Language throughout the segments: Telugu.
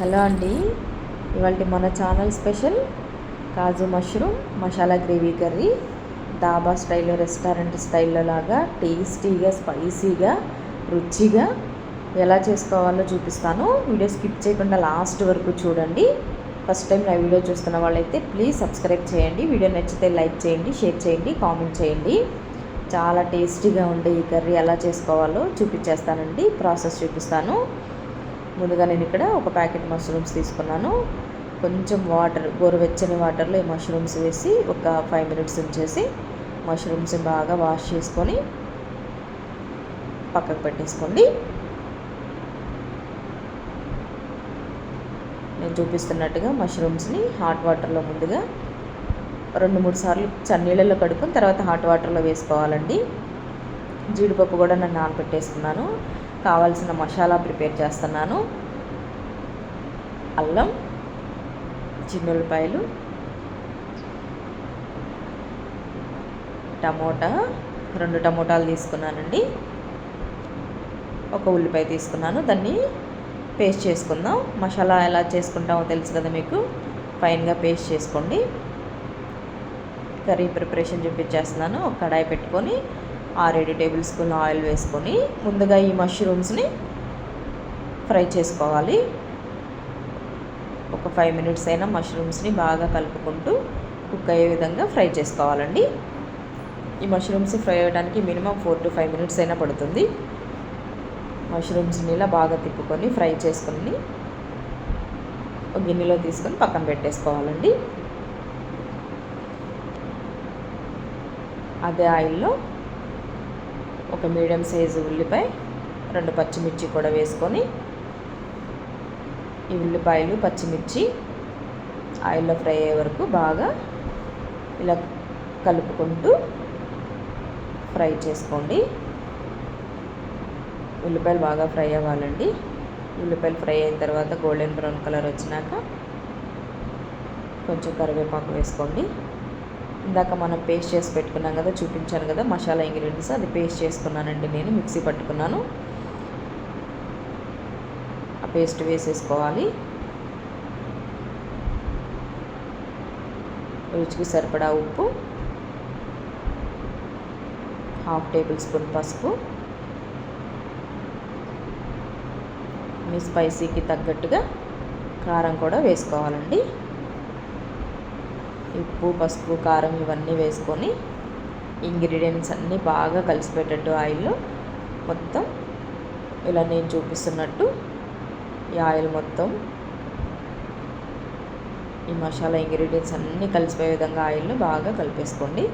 హలో అండి. ఇవాళ మన channel special kaju mushroom masala gravy curry dhaba స్టైల్లో రెస్టారెంట్ స్టైల్లో లాగా టేస్టీగా స్పైసీగా రుచిగా ఎలా చేసుకోవాలో చూపిస్తాను. వీడియో స్కిప్ చేయకుండా లాస్ట్ వరకు చూడండి. ఫస్ట్ టైం నా వీడియో చూస్తున్న వాళ్ళైతే ప్లీజ్ సబ్స్క్రైబ్ చేయండి. వీడియో నచ్చితే లైక్ చేయండి షేర్ చేయండి కామెంట్ చేయండి. చాలా టేస్టీగా ఉండే ఈ కర్రీ ఎలా చేసుకోవాలో చూపించేస్తానండి. ప్రాసెస్ చూపిస్తాను. ముందుగా నేను ఇక్కడ ఒక ప్యాకెట్ మష్రూమ్స్ తీసుకున్నాను. కొంచెం వాటర్ గోరువెచ్చని వాటర్లో ఈ మష్రూమ్స్ వేసి ఒక ఫైవ్ మినిట్స్ ఉంచేసి మష్రూమ్స్ బాగా వాష్ చేసుకొని పక్కకు పెట్టేసుకోండి. నేను చూపిస్తున్నట్టుగా మష్రూమ్స్ని హాట్ వాటర్లో ముందుగా రెండు మూడు సార్లు చన్నీళ్ళలో కడుక్కుని తర్వాత హాట్ వాటర్లో వేసుకోవాలండి. జీడిపప్పు కూడా నేను నానబెట్టేసుకున్నాను. కావాల్సిన మసాలా ప్రిపేర్ చేస్తున్నాను. అల్లం చిన్నులపాయలు టమోటా రెండు టమోటాలు తీసుకున్నానండి. ఒక ఉల్లిపాయ తీసుకున్నాను. దాన్ని పేస్ట్ చేసుకుందాం. మసాలా ఎలా చేసుకుంటామో తెలుసు కదా మీకు. ఫైన్గా పేస్ట్ చేసుకోండి. కర్రీ ప్రిపరేషన్ చూపించేస్తున్నాను. ఒక కడాయి పెట్టుకొని ఆరేడు టేబుల్ స్పూన్ ఆయిల్ వేసుకొని ముందుగా ఈ మష్రూమ్స్ని ఫ్రై చేసుకోవాలి. ఒక ఫైవ్ మినిట్స్ అయినా మష్రూమ్స్ని బాగా కలుపుకుంటూ కుక్ అయ్యే విధంగా ఫ్రై చేసుకోవాలండి. ఈ మష్రూమ్స్ ఫ్రై అవ్వడానికి minimum four to five minutes అయినా పడుతుంది. మష్రూమ్స్ని ఇలా బాగా తిప్పుకొని ఫ్రై చేసుకొని ఒక గిన్నెలో తీసుకొని పక్కన పెట్టేసుకోవాలండి. అదే ఆయిల్లో ఒక మీడియం సైజు ఉల్లిపాయ రెండు పచ్చిమిర్చి కూడా వేసుకొని ఈ ఉల్లిపాయలు పచ్చిమిర్చి ఆయిల్లో ఫ్రై అయ్యే వరకు బాగా ఇలా కలుపుకుంటూ ఫ్రై చేసుకోండి. ఉల్లిపాయలు బాగా ఫ్రై అవ్వాలండి. ఉల్లిపాయలు ఫ్రై అయిన తర్వాత గోల్డెన్ బ్రౌన్ కలర్ వచ్చినాక కొంచెం కరివేపాకు వేసుకోండి. ఇందాక మనం పేస్ట్ చేసి పెట్టుకున్నాం కదా చూపించాను కదా మసాలా ఇంగ్రీడియంట్స్ అది పేస్ట్ చేసుకున్నానండి నేను మిక్సీ పట్టుకున్నాను. ఆ పేస్ట్ వేసేసుకోవాలి. రుచికి సరిపడా ఉప్పు హాఫ్ టేబుల్ స్పూన్ పసుపు మీ స్పైసీకి తగ్గట్టుగా కారం కూడా వేసుకోవాలండి. ఉప్పు పసుపు కారం ఇవన్నీ వేసుకొని ఇంగ్రీడియంట్స్ అన్నీ బాగా కలిసిపెట్టట్టు ఆయిల్లో మొత్తం ఇలా నేను చూపిస్తున్నట్టు ఈ ఆయిల్ మొత్తం ఈ మసాలా ఇంగ్రీడియంట్స్ అన్నీ కలిసిపోయే విధంగా ఆయిల్ని బాగా కలిపేసుకోండి.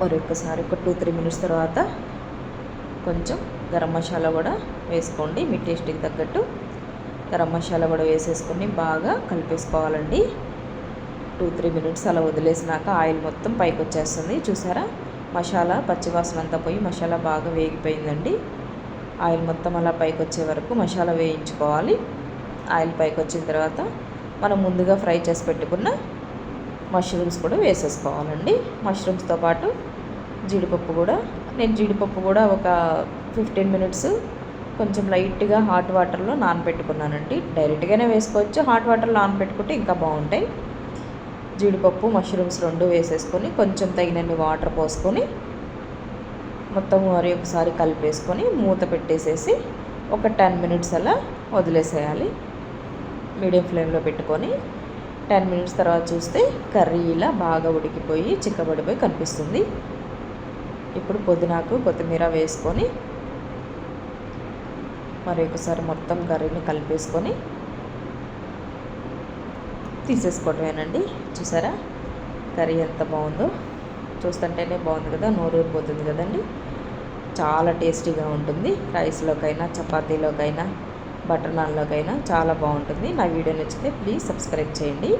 మరొకసారి ఒక టూ త్రీ మినిట్స్ తర్వాత కొంచెం గరం మసాలా కూడా వేసుకోండి మీ టేస్ట్కి తగ్గట్టు. గరం మసాలా కూడా వేసేసుకొని బాగా కలిపేసుకోవాలండి. టూ త్రీ మినిట్స్ అలా వదిలేసినాక ఆయిల్ మొత్తం పైకి వచ్చేస్తుంది చూసారా? మసాలా పచ్చివాసన అంతా పోయి మసాలా బాగా వేగిపోయిందండి. ఆయిల్ మొత్తం అలా పైకి వచ్చే వరకు మసాలా వేయించుకోవాలి. ఆయిల్ పైకి వచ్చిన తర్వాత మనం ముందుగా ఫ్రై చేసి పెట్టుకున్న మష్రూమ్స్ కూడా వేసేసుకోవాలండి. మష్రూమ్స్తో పాటు జీడిపప్పు కూడా నేను జీడిపప్పు కూడా ఒక ఫిఫ్టీన్ మినిట్స్ కొంచెం లైట్గా హాట్ వాటర్లో నానబెట్టుకున్నానండి. డైరెక్ట్గానే వేసుకోవచ్చు. హాట్ వాటర్లో నానబెట్టుకుంటే ఇంకా బాగుంటాయి. జీడిపప్పు మష్రూమ్స్ రెండు వేసేసుకొని కొంచెం తగినన్ని వాటర్ పోసుకొని మొత్తం మరి ఒకసారి కలిపేసుకొని మూత పెట్టేసేసి ఒక టెన్ మినిట్స్ అలా వదిలేసేయాలి. మీడియం ఫ్లేమ్లో పెట్టుకొని టెన్ మినిట్స్ తర్వాత చూస్తే కర్రీ ఇలా బాగా ఉడికిపోయి చిక్కబడిపోయి కనిపిస్తుంది. ఇప్పుడు పుదీనాకు కొత్తిమీర వేసుకొని మరి ఒకసారి మొత్తం కర్రీని కలిపేసుకొని తీసేసుకోవటమేనండి. చూసారా? కర్రీ ఎంత బాగుందో. చూస్తుంటేనే బాగుంది కదా నోరూరిపోతుంది కదండి. చాలా టేస్టీగా ఉంటుంది. రైస్లోకైనా చపాతీలోకైనా బటర్ నాన్లోకైనా చాలా బాగుంటుంది. నా వీడియో నచ్చితే ప్లీజ్ సబ్స్క్రైబ్ చేయండి.